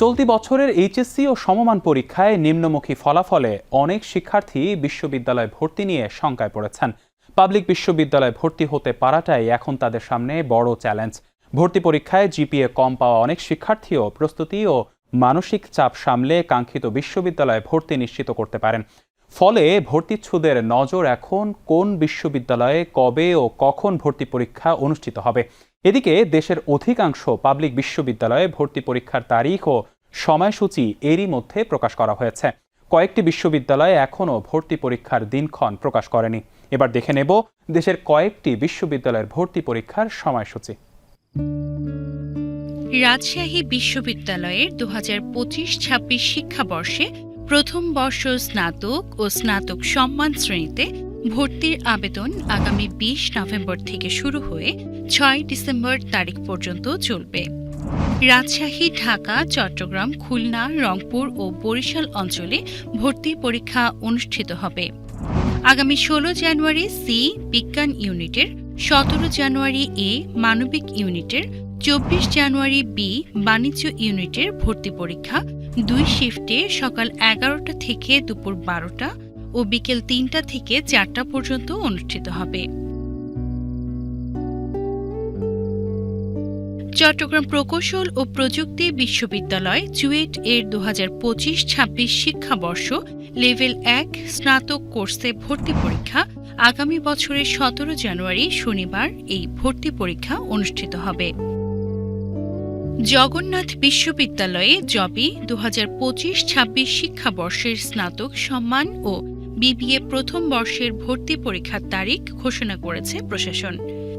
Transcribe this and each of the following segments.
চলতি বছরের এইচএসসি ও সমমান পরীক্ষায় নিম্নমুখী ফলাফলে অনেক শিক্ষার্থী বিশ্ববিদ্যালয় ভর্তি নিয়ে শঙ্কায় পড়েছেন। পাবলিক বিশ্ববিদ্যালয়ে ভর্তি হতে পারাটাই এখন তাদের সামনে বড় চ্যালেঞ্জ। ভর্তি পরীক্ষায় জিপিএ কম পাওয়া অনেক শিক্ষার্থীও প্রস্তুতি ও মানসিক চাপ সামলে কাঙ্ক্ষিত বিশ্ববিদ্যালয়ে ভর্তি নিশ্চিত করতে পারেন। ফলে ভর্তিচ্ছুদের নজর এখন কোন বিশ্ববিদ্যালয়ে কবে ও কখন ভর্তি পরীক্ষা অনুষ্ঠিত হবে। এদিকে দেশের অধিকাংশ পাবলিক বিশ্ববিদ্যালয়ে ভর্তি পরীক্ষার তারিখ ও সময়সূচি এরই মধ্যে প্রকাশ করা হয়েছে। কয়েকটি বিশ্ববিদ্যালয়ে এখনও ভর্তি পরীক্ষার দিনক্ষণ প্রকাশ করেনি। এবার দেখে নেব দেশের কয়েকটি বিশ্ববিদ্যালয়ের ভর্তি পরীক্ষার সময়সূচি। রাজশাহী বিশ্ববিদ্যালয়ের দু হাজার পঁচিশ ছাব্বিশ শিক্ষাবর্ষে প্রথম বর্ষ স্নাতক ও স্নাতক সম্মান শ্রেণীতে ভর্তির আবেদন আগামী বিশ নভেম্বর থেকে শুরু হয়ে ছয় ডিসেম্বর তারিখ পর্যন্ত চলবে। রাজশাহী, ঢাকা, চট্টগ্রাম, খুলনা, রংপুর ও বরিশাল অঞ্চলে ভর্তি পরীক্ষা অনুষ্ঠিত হবে। আগামী ষোলো জানুয়ারি সি, বিজ্ঞান ইউনিটের, সতেরো জানুয়ারি এ, মানবিক ইউনিটের, চব্বিশ জানুয়ারি বি, বাণিজ্য ইউনিটের ভর্তি পরীক্ষা, দুই শিফটে সকাল এগারোটা থেকে দুপুর বারোটা ও বিকেল তিনটা থেকে চারটা পর্যন্ত অনুষ্ঠিত হবে। চট্টগ্রাম প্রকৌশল ও প্রযুক্তি বিশ্ববিদ্যালয় চুয়েট এর দু হাজার পঁচিশ ছাব্বিশ শিক্ষাবর্ষ লেভেল এক স্নাতক কোর্সে ভর্তি পরীক্ষা আগামী বছরের সতেরো জানুয়ারি শনিবার এই ভর্তি পরীক্ষা অনুষ্ঠিত হবে। জগন্নাথ বিশ্ববিদ্যালয়ে জবি দু হাজার পঁচিশ ছাব্বিশ শিক্ষাবর্ষের স্নাতক সম্মান ও বিবিএ প্রথম বর্ষের ভর্তি পরীক্ষার তারিখ ঘোষণা করেছে প্রশাসন।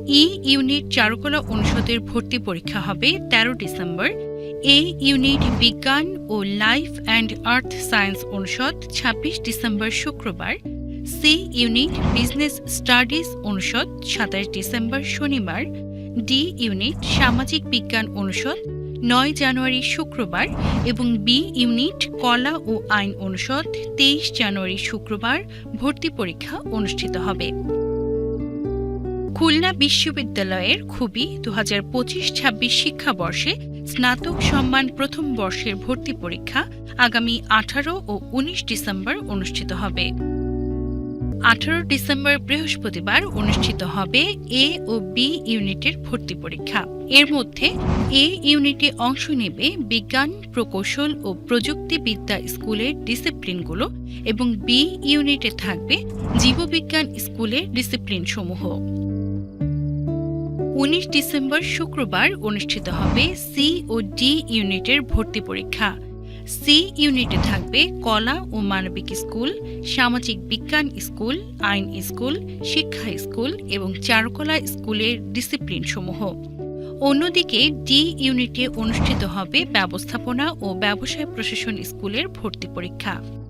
ই ইউনিট চারুকলা অনুষদের ভর্তি পরীক্ষা হবে তেরো ডিসেম্বর। এ ইউনিট বিজ্ঞান ও লাইফ অ্যান্ড আর্থ সায়েন্স অনুষদ ছাব্বিশ ডিসেম্বর শুক্রবার। সি ইউনিট বিজনেস স্টাডিজ অনুষদ সাতাশ ডিসেম্বর শনিবার। ডি ইউনিট সামাজিক বিজ্ঞান অনুষদ নয় জানুয়ারি শুক্রবার এবং বি ইউনিট কলা ও আইন অনুষদ তেইশ জানুয়ারি শুক্রবার ভর্তি পরীক্ষা অনুষ্ঠিত হবে। খুলনা বিশ্ববিদ্যালয়ের খুবই দু হাজার পঁচিশ ছাব্বিশ শিক্ষাবর্ষে স্নাতক সম্মান প্রথম বর্ষের ভর্তি পরীক্ষা আগামী আঠারো ও উনিশ ডিসেম্বর অনুষ্ঠিত হবে। আঠারো ডিসেম্বর বৃহস্পতিবার অনুষ্ঠিত হবে এ ও বি ইউনিটের ভর্তি পরীক্ষা। এর মধ্যে এ ইউনিটে অংশ নেবে বিজ্ঞান, প্রকৌশল ও প্রযুক্তিবিদ্যা স্কুলের ডিসিপ্লিনগুলো এবং বি ইউনিটে থাকবে জীববিজ্ঞান স্কুলের ডিসিপ্লিনসমূহ। উনিশ ডিসেম্বর শুক্রবার অনুষ্ঠিত হবে সি ও ডি ইউনিটের ভর্তি পরীক্ষা। সি ইউনিটে থাকবে কলা ও মানবিক স্কুল, সামাজিক বিজ্ঞান স্কুল, আইন স্কুল, শিক্ষা স্কুল এবং চারুকলা স্কুলের ডিসিপ্লিন সমূহ অন্যদিকে ডি ইউনিটে অনুষ্ঠিত হবে ব্যবস্থাপনা ও ব্যবসায় প্রশাসন স্কুলের ভর্তি পরীক্ষা।